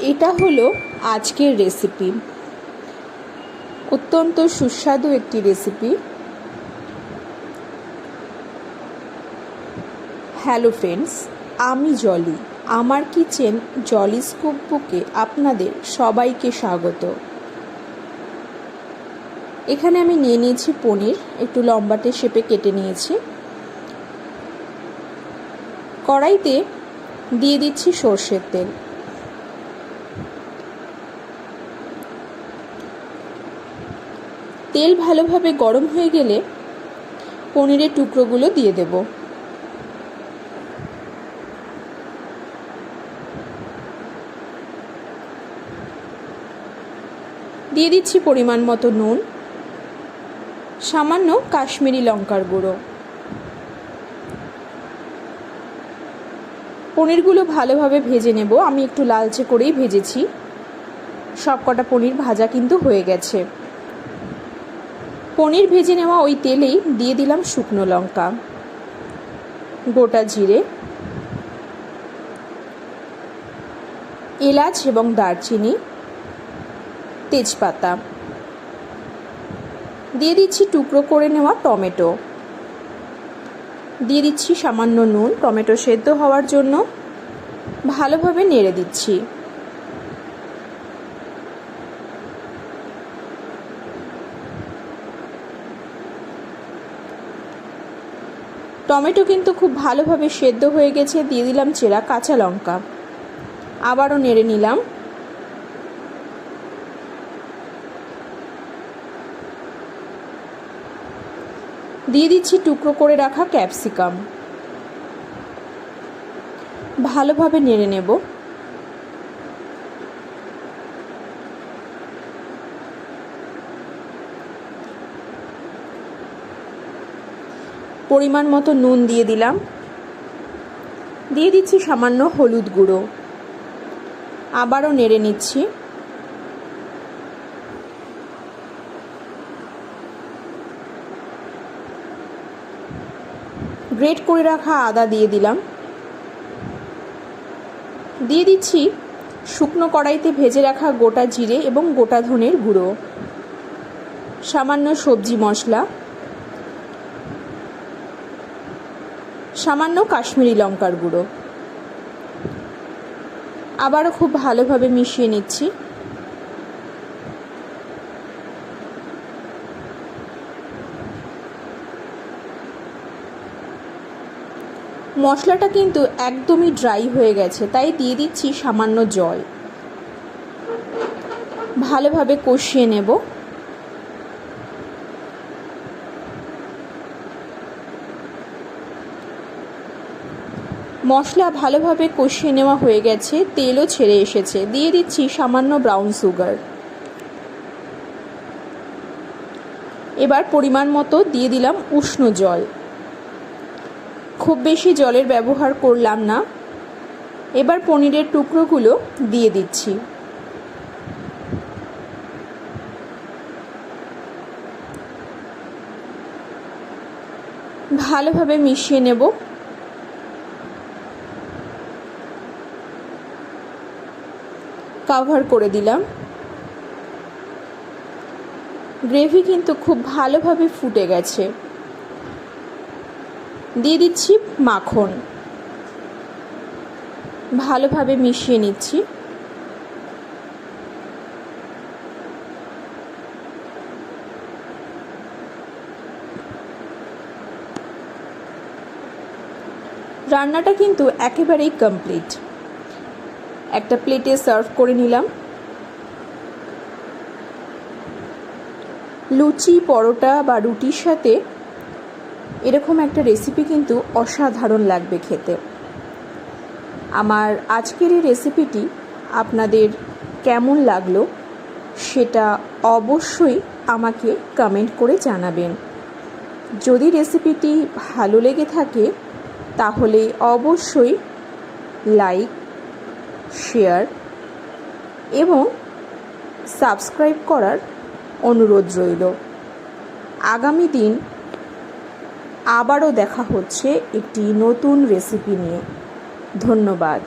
এটা হলো আজকের রেসিপি অত্যন্ত সুস্বাদু একটি রেসিপি হ্যালো ফ্রেন্ডস আমি জলি আমার কিচেন জলি স্কুপ বুকে আপনাদের সবাইকে স্বাগত। এখানে আমি নিয়ে নিয়েছি পনির, একটু লম্বাটে শেপে কেটে নিয়েছি। কড়াইতে দিয়ে দিচ্ছি সর্ষের তেল। তেল ভালোভাবে গরম হয়ে গেলে পনিরের টুকরোগুলো দিয়ে দেব। দিয়ে দিচ্ছি পরিমাণ মতো নুন, সামান্য কাশ্মীরি লঙ্কার গুঁড়ো। পনিরগুলো ভালোভাবে ভেজে নেব। আমি একটু লালচে করেই ভেজেছি। সব কটা পনির ভাজা কিন্তু হয়ে গেছে। পনির ভেজে নেওয়া ওই তেলেই দিয়ে দিলাম শুকনো লঙ্কা। গোটা জিরে। এলাচ এবং দারচিনি। তেজপাতা। দিয়ে দিচ্ছি টুকরো করে নেওয়া টমেটো। দিয়ে দিচ্ছি সামান্য নুন। টমেটো সেদ্ধ হওয়ার জন্য ভালোভাবে নেড়ে দিচ্ছি। টমেটো কিন্তু খুব ভালোভাবে সেদ্ধ হয়ে গেছে, দিয়ে দিলাম চেরা কাঁচা লঙ্কা। আবারও নেড়ে নিলাম। দিয়ে দিচ্ছি টুকরো করে রাখা ক্যাপসিকাম। ভালোভাবে নেড়ে নেব। পরিমাণ মতো নুন দিয়ে দিলাম। দিয়ে দিচ্ছি সামান্য হলুদ গুঁড়ো। আবারও নেড়ে নিচ্ছি। গ্রেট করে রাখা আদা দিয়ে দিলাম। দিয়ে দিচ্ছি শুকনো কড়াইতে ভেজে রাখা গোটা জিরে এবং গোটা ধনের গুঁড়ো। সামান্য সবজি মশলা। সামান্য কাশ্মীরি লঙ্কার গুঁড়ো। আবারও খুব ভালোভাবে মিশিয়ে নিচ্ছি। মশলাটা কিন্তু একদমই ড্রাই হয়ে গেছে, তাই দিয়ে দিচ্ছি সামান্য জল। ভালোভাবে কষিয়ে নেব। মশলা ভালোভাবে কষিয়ে নেওয়া হয়ে গেছে, তেলও ছেড়ে এসেছে। দিয়ে দিচ্ছি সামান্য ব্রাউন সুগার এবার পরিমাণ মতো দিয়ে দিলাম উষ্ণ জল। খুব বেশি জলের ব্যবহার করলাম না। এবার পনিরের টুকরোগুলো দিয়ে দিচ্ছি। ভালোভাবে মিশিয়ে নেব। কাভার করে দিলাম। গ্রেভি কিন্তু খুব ভালোভাবে ফুটে গেছে। দিয়ে দিচ্ছি মাখন। ভালোভাবে মিশিয়ে নিচ্ছি। রান্নাটা কিন্তু একেবারেই কমপ্লিট একটা প্লেটে সার্ভ করে নিলাম। লুচি, পরোটা বা রুটির সাথে এরকম একটা রেসিপি কিন্তু অসাধারণ লাগবে খেতে। আমার আজকের এই রেসিপিটি আপনাদের কেমন লাগল সেটা অবশ্যই আমাকে কমেন্ট করে জানাবেন। যদি রেসিপিটি ভালো লেগে থাকে তাহলে অবশ্যই লাইক শেয়ার এবং সাবস্ক্রাইব করার অনুরোধ রইল। আগামী দিন আবারও দেখা হচ্ছে একটি নতুন রেসিপি নিয়ে। ধন্যবাদ।